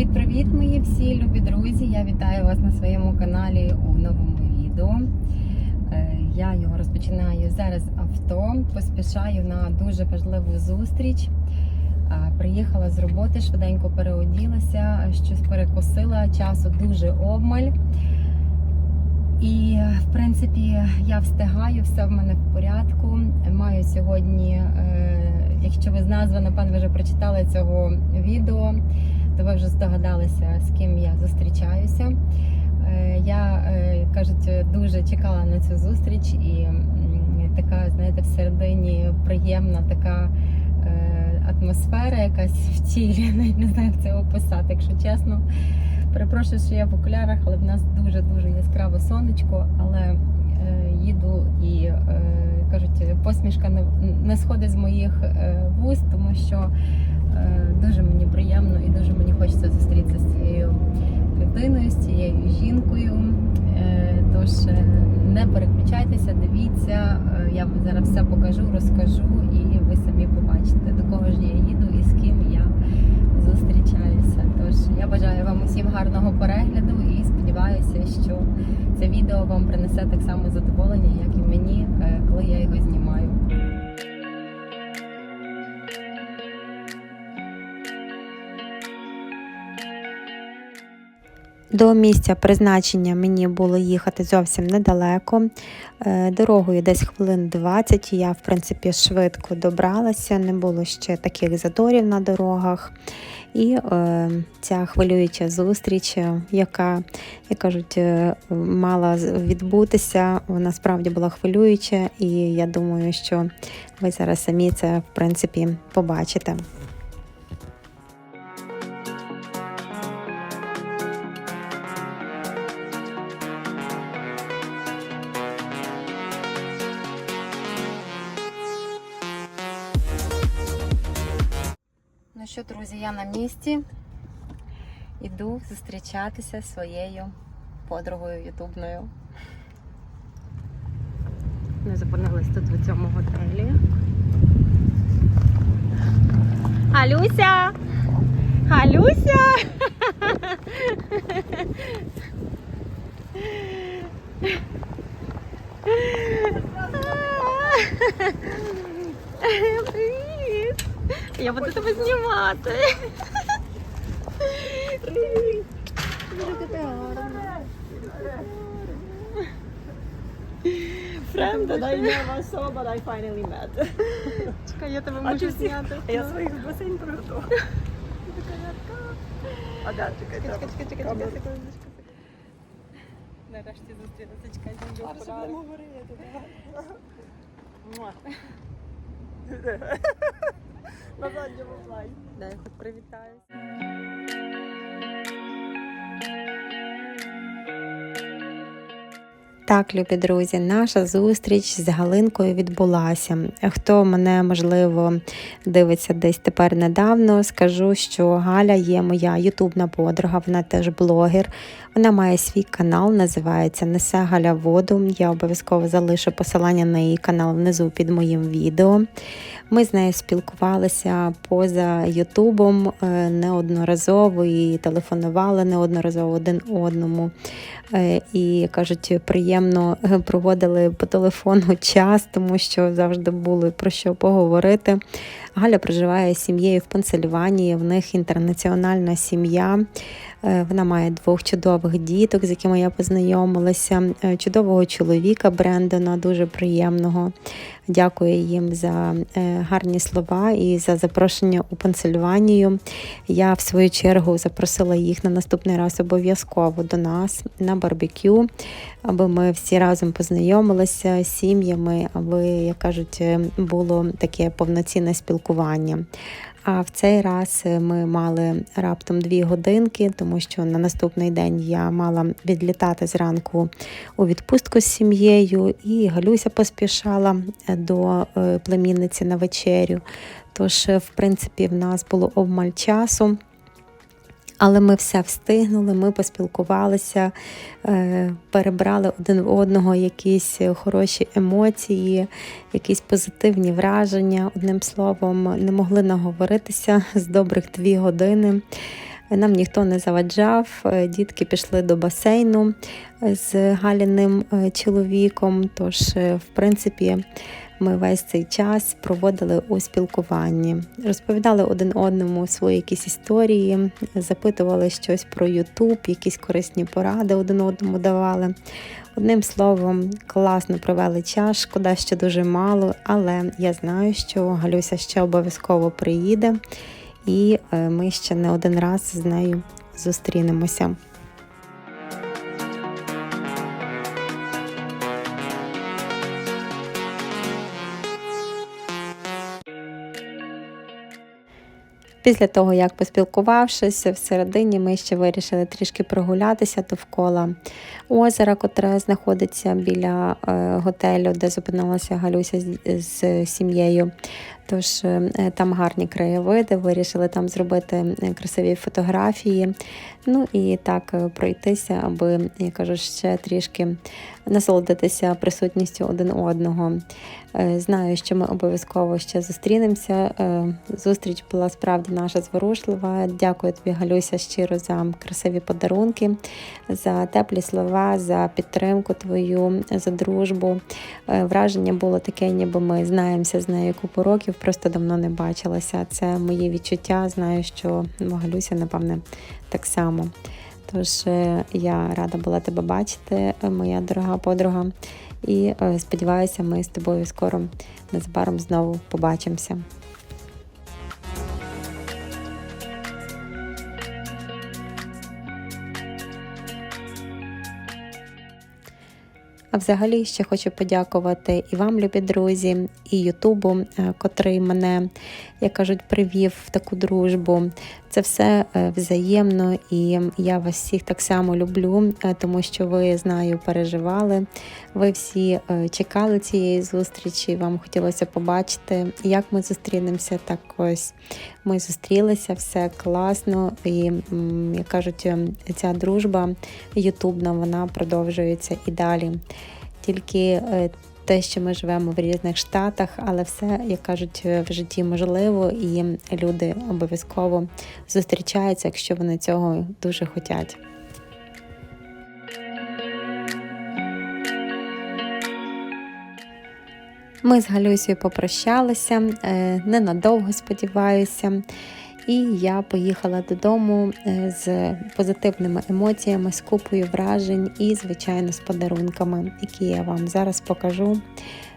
Привіт-привіт, мої всі любі друзі! Я вітаю вас на своєму каналі у новому відео. Е, Я його розпочинаю зараз авто. Поспішаю на дуже важливу зустріч. Е, Приїхала з роботи, швиденько переоділася, щось перекусила, часу дуже обмаль. І, в принципі, я встигаю, все в мене в порядку. Маю сьогодні, е, якщо ви з назви, напевно, вже прочитали цього відео, то ви вже здогадалися, з ким я зустрічаюся. Е, Я е, кажуть, дуже чекала на цю зустріч, і така, знаєте, всередині приємна така е, атмосфера, якась в тілі. Не знаю, як це описати, якщо чесно. Перепрошую, що я в окулярах, але в нас дуже дуже яскраве сонечко. Але їду і кажуть, посмішка не, сходить з моїх вуст, тому що дуже мені приємно і дуже мені хочеться зустрітися з цією людиною, з цією жінкою. Е, тож е, не переключайтеся, дивіться. Е, я вам зараз все покажу, розкажу, і ви самі побачите, до кого ж я їду і з ким я зустрічаюся. Тож я бажаю вам усім гарного перегляду і сподіваюся, що це відео вам принесе так само задоволення, як і мені, До місця призначення мені було їхати зовсім недалеко. Е, Дорогою десь хвилин 20. Я, в принципі, швидко добралася, не було ще таких задорів на дорогах. І е, ця хвилююча зустріч, е, яка, як кажуть, е, мала відбутися, вона справді була хвилююча, і я думаю, що ви зараз самі це в принципі побачите. Що, друзі, я на місці. Іду зустрічатися зі своєю подругою ютубною. Ми зупинились тут в цьому готелі. Галюся! Галюся! Привіт! Я буду тебе знімати. Friend that I never saw, but I finally met. Чекай, я тебе А можу зняти. Я своїх в басейн приведу. А да, чекай, Чекай, чекай, чекай, чекай, секундочку. Нарешті зустрілися, чекай, зніму Зараз окуляри. будемо говорити. На задньому плані. Дай хоч привітаюся. Так, любі друзі, наша зустріч з Галинкою відбулася. Хто мене можливо дивиться десь тепер недавно, скажу, що Галя є моя ютубна подруга, вона теж блогер. Вона має свій канал, називається Несе Галя воду. Я обов'язково залишу посилання на її канал внизу під моїм відео. Ми з нею спілкувалися поза Ютубом е, неодноразово і телефонували неодноразово один одному. Е, І кажуть, приємно е, проводили по телефону час, тому що завжди було про що поговорити. Галя проживає з сім'єю в Пенсильванії, в них інтернаціональна сім'я. Е, Вона має двох чудових діток, з якими я познайомилася, е, чудового чоловіка Брендона, дуже приємного. Дякую їм за е, гарні слова і за запрошення у Пенсильванію. Я, в свою чергу, запросила їх на наступний раз обов'язково до нас на барбекю, аби ми всі разом познайомилися з сім'ями, аби, як кажуть, було таке повноцінне спілкування. А в цей раз ми мали раптом дві годинки, тому що на наступний день я мала відлітати зранку у відпустку з сім'єю, і Галюся поспішала е, до е, племінниці на вечерю. Тож, е, в принципі, в нас було обмаль часу. Але ми все встигнули, ми поспілкувалися, е, перебрали один в одного якісь хороші емоції, якісь позитивні враження. Одним словом, не могли наговоритися з добрих дві години. Нам ніхто не заваджав. Е, Дітки пішли до басейну е, з Галіним чоловіком. Тож, в принципі, ми весь цей час проводили у спілкуванні, розповідали один одному свої якісь історії, запитували щось про Ютуб, якісь корисні поради один одному давали. Одним словом, класно провели час, шкода, що дуже мало, але я знаю, що Галюся ще обов'язково приїде, і е, ми ще не один раз з нею зустрінемося. Після того, як поспілкувавшись, всередині ми ще вирішили трішки прогулятися довкола озера, котре знаходиться біля е, готелю, де зупинилася Галюся з, з сім'єю. Тож е, там гарні краєвиди, вирішили там зробити е, красиві фотографії. Ну і так е, пройтися, аби, я кажу, ще трішки насолодитися присутністю один одного. Е, Знаю, що ми обов'язково ще зустрінемося. Е, Зустріч була справді наша зворушлива. Дякую тобі, Галюся, щиро за красиві подарунки, за теплі слова, за підтримку твою, за дружбу. Е, Враження було таке, ніби ми знаємося з нею купу років, просто давно не бачилася. Це моє відчуття. Знаю, що вагалюся, Галюся, напевне, так само. Тож е, я рада була тебе бачити, е, моя дорога подруга. І е, сподіваюся, ми з тобою скоро незабаром знову побачимося. А взагалі ще хочу подякувати і вам, любі друзі, і Ютубу, е, котрий мене, як кажуть, привів в таку дружбу. Це все е, взаємно, і я вас всіх так само люблю, е, тому що ви знаю, переживали. Ви всі чекали цієї зустрічі. Вам хотілося побачити, як ми зустрінемося. Так ось ми зустрілися, все класно. І як кажуть, е, ця дружба ютубна вона продовжується і далі. Тільки е, те, що ми живемо в різних штатах, але все, як кажуть, е, в житті можливо, і люди обов'язково зустрічаються, якщо вони цього дуже хочуть. Ми з Галюсею попрощалися е, ненадовго, сподіваюся. І я поїхала додому е, з позитивними емоціями, з купою вражень і, звичайно, з подарунками, які я вам зараз покажу,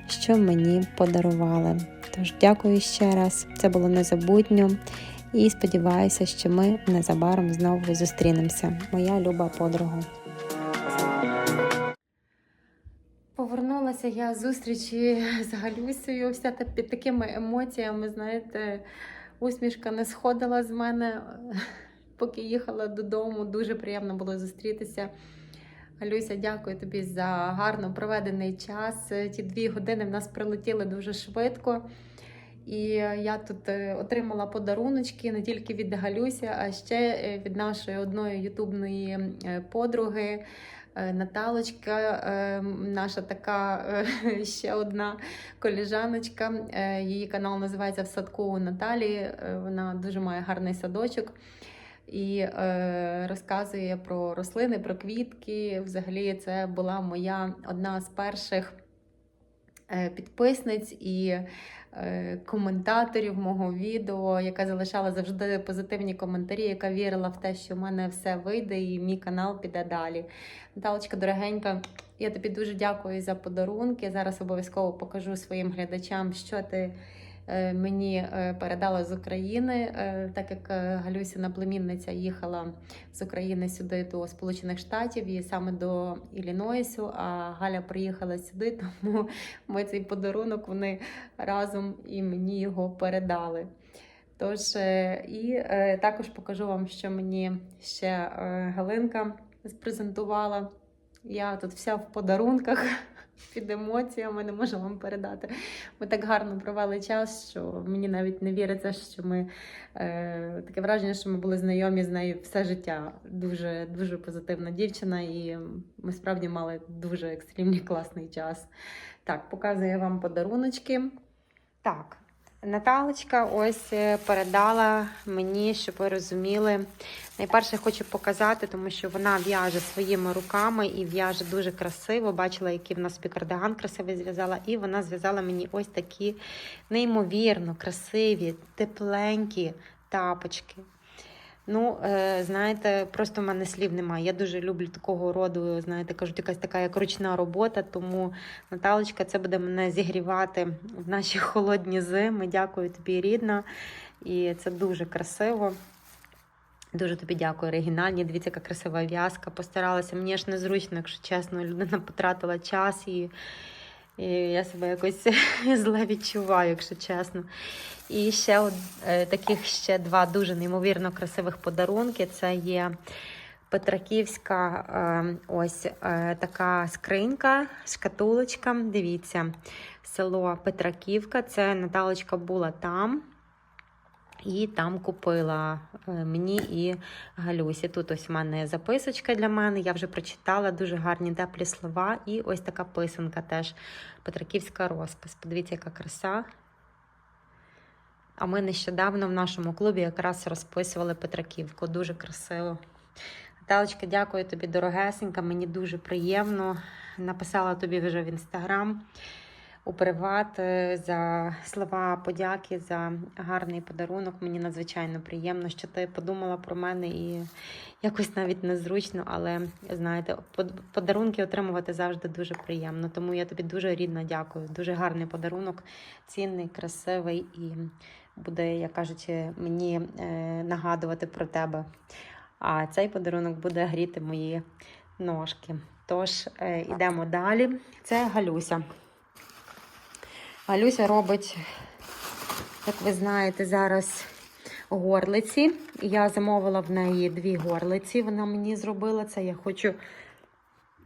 що мені подарували. Тож дякую ще раз, це було незабутньо. І сподіваюся, що ми незабаром знову зустрінемося. Моя люба подруга. Повернулася я з зустрічі з Галюсею, вся та під такими емоціями, знаєте, усмішка не сходила з мене, поки їхала додому. Дуже приємно було зустрітися. Галюся, дякую тобі за гарно проведений час. Ті дві години в нас прилетіли дуже швидко. І я тут е, отримала подаруночки не тільки від Галюсі, а ще е, від нашої одної ютубної е, подруги. Е, Наталочка, е, наша така е, ще одна коліжаночка. Її канал називається В садку у Наталі. Вона дуже має гарний садочок і розказує про рослини, про квітки. Взагалі, це була моя одна з перших підписниць і коментаторів мого відео, яка залишала завжди позитивні коментарі, яка вірила в те, що в мене все вийде і мій канал піде далі. Наталочка, дорогенька, я тобі дуже дякую за подарунки. Зараз обов'язково покажу своїм глядачам, що ти е, мені е, передала з України, Е, так як е, Галюсіна племінниця їхала з України сюди до Сполучених Штатів і саме до Іллінойсу, а Галя приїхала сюди, тому ми цей подарунок вони разом і мені його передали. Тож, е, і е, також покажу вам, що мені ще е, Галинка спрезентувала. Я тут вся в подарунках під емоціями, не можу вам передати. Ми так гарно провели час, що мені навіть не віриться, що ми е, таке враження, що ми були знайомі з нею все життя. Дуже дуже позитивна дівчина, і ми справді мали дуже екстремний класний час. Так, показую вам подаруночки. Так, Наталочка ось е, передала мені, щоб ви розуміли. Найперше хочу показати, тому що вона в'яже своїми руками і в'яже дуже красиво. Бачила, який в нас пікардиган красивий зв'язала. І вона зв'язала мені ось такі неймовірно красиві, тепленькі тапочки. Ну, е, знаєте, просто в мене слів немає. Я дуже люблю такого роду, знаєте, кажуть, якась така як ручна робота. Тому, Наталочка, це буде мене зігрівати в наші холодні зими. Дякую тобі, рідна. І це дуже красиво. Дуже тобі дякую, оригінальні. Дивіться, яка красива в'язка. Постаралася. Мені ж незручно, якщо чесно, людина потратила час і. І я себе якось зле відчуваю, якщо чесно. І ще от, е, таких ще два дуже неймовірно красивих подарунки. Це є Петраківська е, ось е, така скринька, шкатулочка. Дивіться, село Петраківка. Це Наталочка була там. І там купила е, мені і Галюсі. Тут ось у мене записочка для мене. Я вже прочитала дуже гарні теплі слова. І ось така писанка теж Петраківська розпис. Подивіться, яка краса. А ми нещодавно в нашому клубі якраз розписували Петраківку. Дуже красиво. Наталочка, дякую тобі, дорогесенька. Мені дуже приємно. Написала тобі вже в інстаграм у приват за слова подяки за гарний подарунок. Мені надзвичайно приємно, що ти подумала про мене і якось навіть незручно, але знаєте, подарунки отримувати завжди дуже приємно. Тому я тобі дуже рідно дякую. Дуже гарний подарунок, цінний, красивий і буде, як кажуть, мені е, нагадувати про тебе. А цей подарунок буде гріти мої ножки. Тож, е, йдемо далі. Це Галюся. Галюся робить, як ви знаєте, зараз горлиці. Я замовила в неї дві горлиці. Вона мені зробила це. Я хочу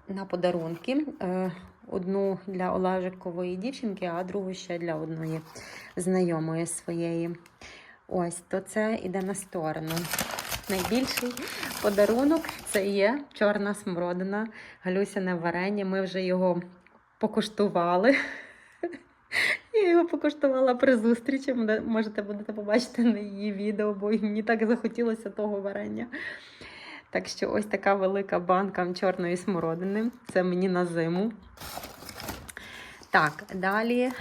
на подарунки. Е, Одну для Олежикової дівчинки, а другу ще для одної знайомої своєї. Ось, то це іде на сторону. Найбільший подарунок це є чорна смородина, галюсяне варення. Ми вже його покуштували. Я його покуштувала при зустрічі. Можете будете побачити на її відео, бо мені так захотілося того варення. Так що ось така велика банка чорної смородини. Це мені на зиму. Так, далі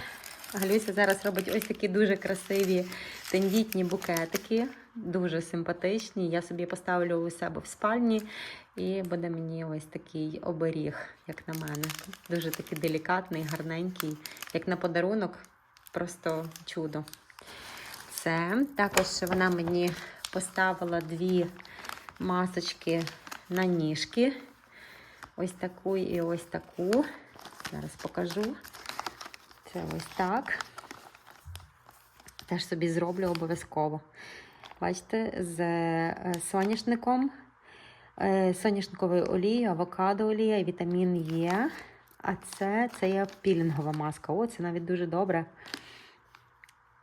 Галюся зараз робить ось такі дуже красиві тендітні букетики, дуже симпатичні. Я собі поставлю у себе в спальні, і буде мені ось такий оберіг, як на мене. Дуже такий делікатний, гарненький, як на подарунок, просто чудо. Це також вона мені поставила дві масочки на ніжки. Ось таку і ось таку. Зараз покажу. Це ось так. Теж собі зроблю обов'язково. Бачите, з е, соняшником, е, соняшниковою олією, авокадо олія, і вітамін Е. А це, це є пілінгова маска. О, це навіть дуже добре.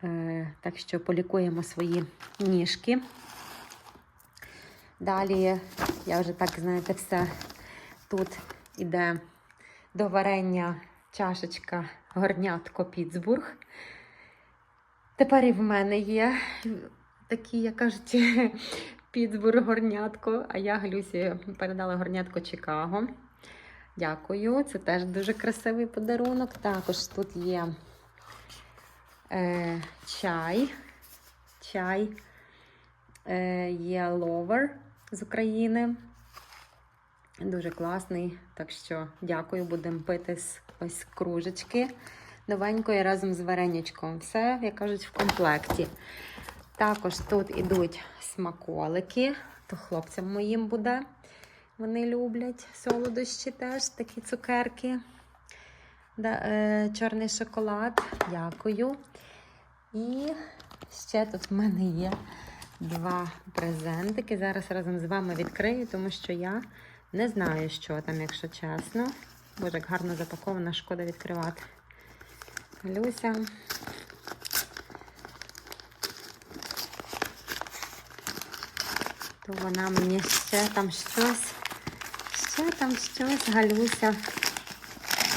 Е, Так що полікуємо свої ніжки. Далі, я вже так, знаєте, все тут іде до варення чашечка горнятко Піцбург. Тепер і в мене є такі, як кажуть, Піцбург горнятко, а я Галюсі передала горнятко Чикаго. Дякую. Це теж дуже красивий подарунок. Також тут є е, чай. Чай е, є ловер з України. Дуже класний. Так що дякую, будемо пити з ось кружечки новенької разом з вареничком. Все, як кажуть, в комплекті. Також тут ідуть смаколики, то хлопцям моїм буде. Вони люблять солодощі теж, такі цукерки. Да, е, чорний шоколад. Дякую. І ще тут в мене є два презентики. Зараз разом з вами відкрию, тому що я не знаю, що там, якщо чесно. Боже, як гарно запакована, шкода відкривати. Люся. То вона мені ще там щось, ще там щось, Галюся.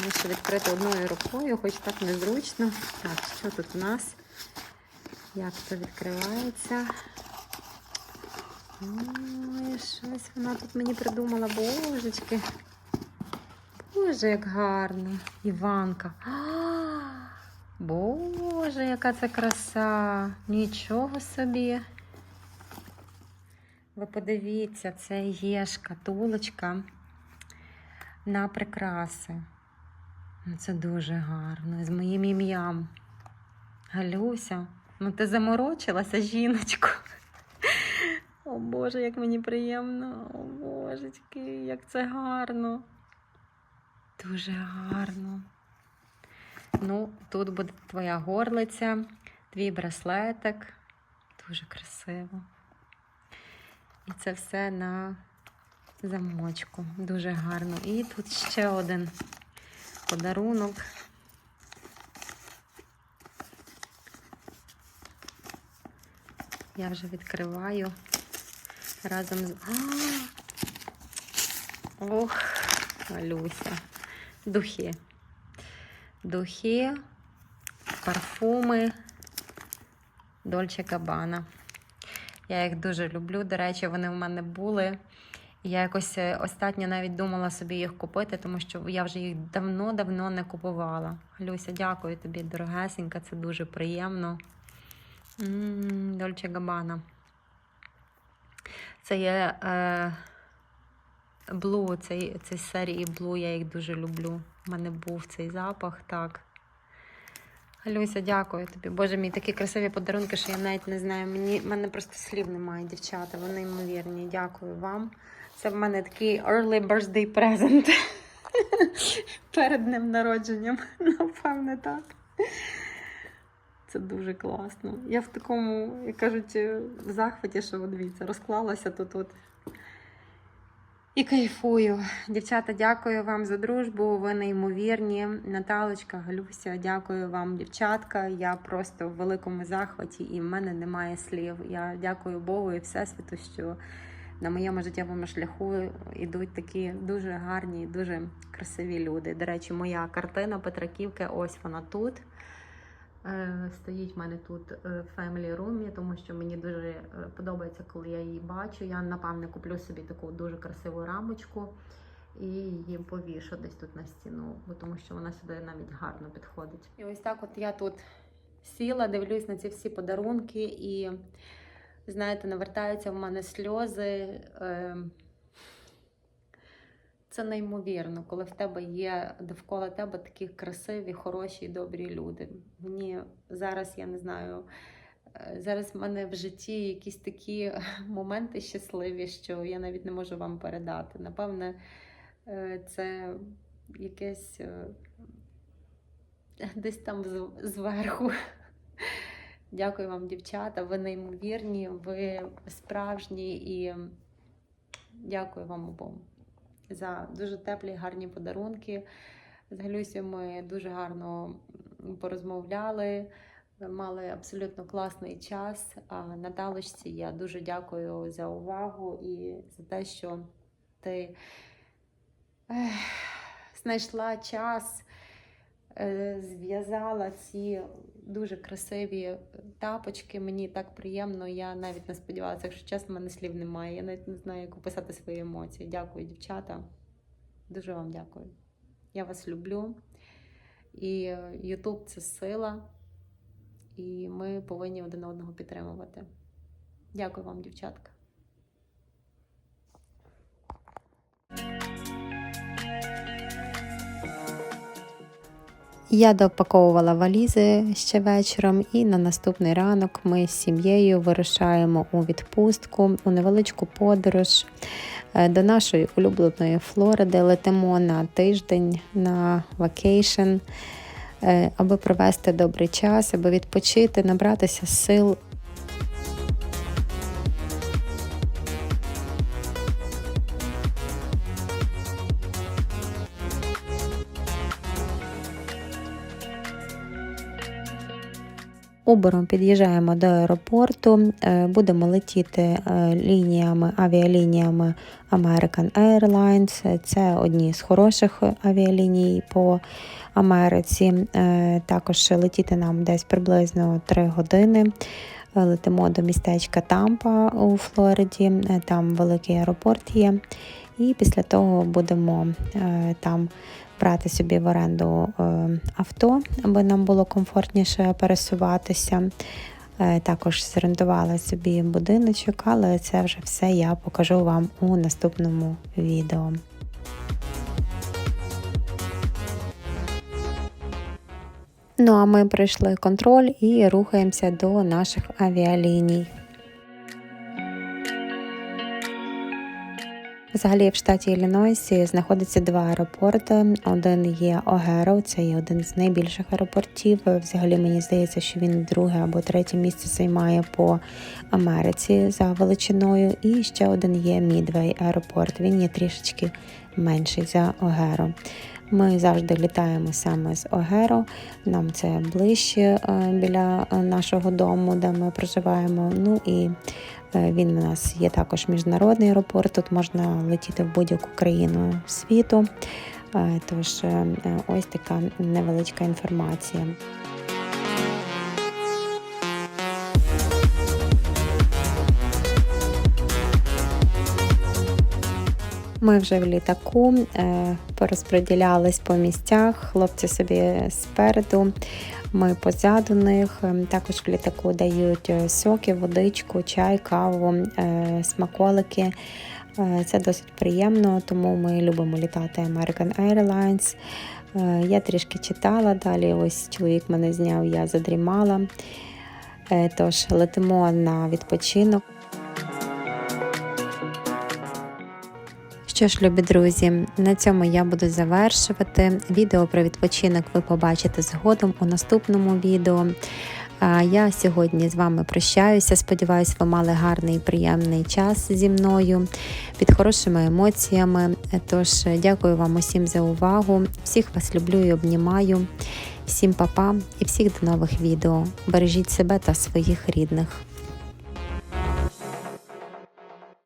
Мушу відкрити одною рукою, хоч так незручно. Так, що тут у нас? як це відкривається. Ой, щось вона тут мені придумала, божечки. Боже, як гарно. Іванка. А, Боже, яка це краса. Нічого собі. Ви подивіться, це є шкатулочка на прикраси. Ну, Це дуже гарно. З моїм ім'ям. Галюся, ну ти заморочилася, жіночко. О Боже, як мені приємно. О Божечки, як це гарно. Дуже гарно. Ну, тут буде твоя горлиця, твій браслетик. Дуже красиво. І це все на замочку. Дуже гарно. І тут ще один подарунок. Я вже відкриваю разом з. А! Ох, Алюся. Духи. Духи, парфуми Дольче Габана. Я їх дуже люблю. До речі, вони в мене були. Я якось е, навіть думала собі їх купити, тому що я вже їх давно-давно не купувала. Люся, дякую тобі, дорогесенька, це дуже приємно. Дольче Габана. Це є е, Blue, це, це серії Blue, я їх дуже люблю. У мене був цей запах, так. Люся, дякую тобі. Боже мій, такі красиві подарунки, що я навіть не знаю. Мені, мене просто слів немає, дівчата. Вони ймовірні. Дякую вам. Це в мене такий early birthday present. Перед днем народженням. Напевне, так. Це дуже класно. Я в такому, як кажуть, в захваті, що дивіться, розклалася тут. от і кайфую. Дівчата, дякую вам за дружбу. Ви неймовірні. Наталочка, Галюся, дякую вам, дівчатка. Я просто в великому захваті і в мене немає слів. Я дякую Богу і Всесвіту, що на моєму життєвому шляху йдуть такі дуже гарні, дуже красиві люди. До речі, моя картина Петраківки, ось вона тут. Е, Стоїть в мене тут е, в Family Room, тому що мені дуже е, подобається, коли я її бачу. Я напевне куплю собі таку дуже красиву рамочку і її повішу десь тут на стіну, бо тому що вона сюди навіть гарно підходить. І ось так, от я тут сіла, дивлюсь на ці всі подарунки, і знаєте, навертаються в мене сльози. Це неймовірно, коли в тебе є довкола тебе такі красиві, хороші добрі люди. Мені зараз я не знаю. е, Зараз в мене в житті якісь такі моменти щасливі, що я навіть не можу вам передати. Напевне, е, це якесь е, десь там зверху. Дякую вам, дівчата. Ви неймовірні, ви справжні і дякую вам обом за дуже теплі, гарні подарунки. З Галюсю ми дуже гарно порозмовляли, мали абсолютно класний час. А Наталочці я дуже дякую за увагу і за те, що ти ех, знайшла час, зв'язала ці дуже красиві тапочки. Мені так приємно. Я навіть не сподівалася, якщо чесно, в мене слів немає. Я навіть не знаю, як описати свої емоції. Дякую, дівчата. Дуже вам дякую. Я вас люблю. І Ютуб це сила, і ми повинні один одного підтримувати. Дякую вам, дівчатка. Я допаковувала валізи ще вечором, і на наступний ранок ми з сім'єю вирушаємо у відпустку, у невеличку подорож е, до нашої улюбленої Флориди. Летимо на тиждень на вакейшн, е, аби провести добрий час, аби відпочити, набратися сил Убором під'їжджаємо до аеропорту, е, будемо летіти е, лініями, авіалініями American Airlines. Це одні з хороших авіаліній по Америці. Е, Також летіти нам десь приблизно 3 години. Летимо до містечка Тампа у Флориді, там великий аеропорт є. І після того будемо там брати собі в оренду е, авто, аби нам було комфортніше пересуватися. Е, Також зорендувала собі будиночок, але це вже все я покажу вам у наступному відео. Ну а ми пройшли контроль і рухаємося до наших авіаліній. Взагалі в штаті Іллінойсі знаходиться два аеропорти. Один є Огеро, це є один з найбільших аеропортів. Взагалі мені здається, що він друге або третє місце займає по Америці за величиною. І ще один є Мідвей аеропорт. Він є трішечки менший за Огеро. Ми завжди літаємо саме з Огеро. Нам це ближче е, біля е, нашого дому, де ми проживаємо. Ну і він у нас є також міжнародний аеропорт. Тут можна летіти в будь-яку країну світу. Е, Тож е, е, ось така невеличка інформація. Ми вже в літаку е, порозподілялись по місцях. Хлопці собі спереду, ми позаду них. Е, Також в літаку дають е, соки, водичку, чай, каву, е, смаколики. Е, Це досить приємно, тому ми любимо літати American Airlines. Я трішки читала далі. Ось чоловік мене зняв, я задрімала. Тож летимо на відпочинок. Що ж, любі друзі, на цьому я буду завершувати. Відео про відпочинок ви побачите згодом у наступному відео. Я сьогодні з вами прощаюся. Сподіваюсь, ви мали гарний і приємний час зі мною під хорошими емоціями. Тож дякую вам усім за увагу. Всіх вас люблю і обнімаю. Всім па-па і всіх до нових відео. Бережіть себе та своїх рідних.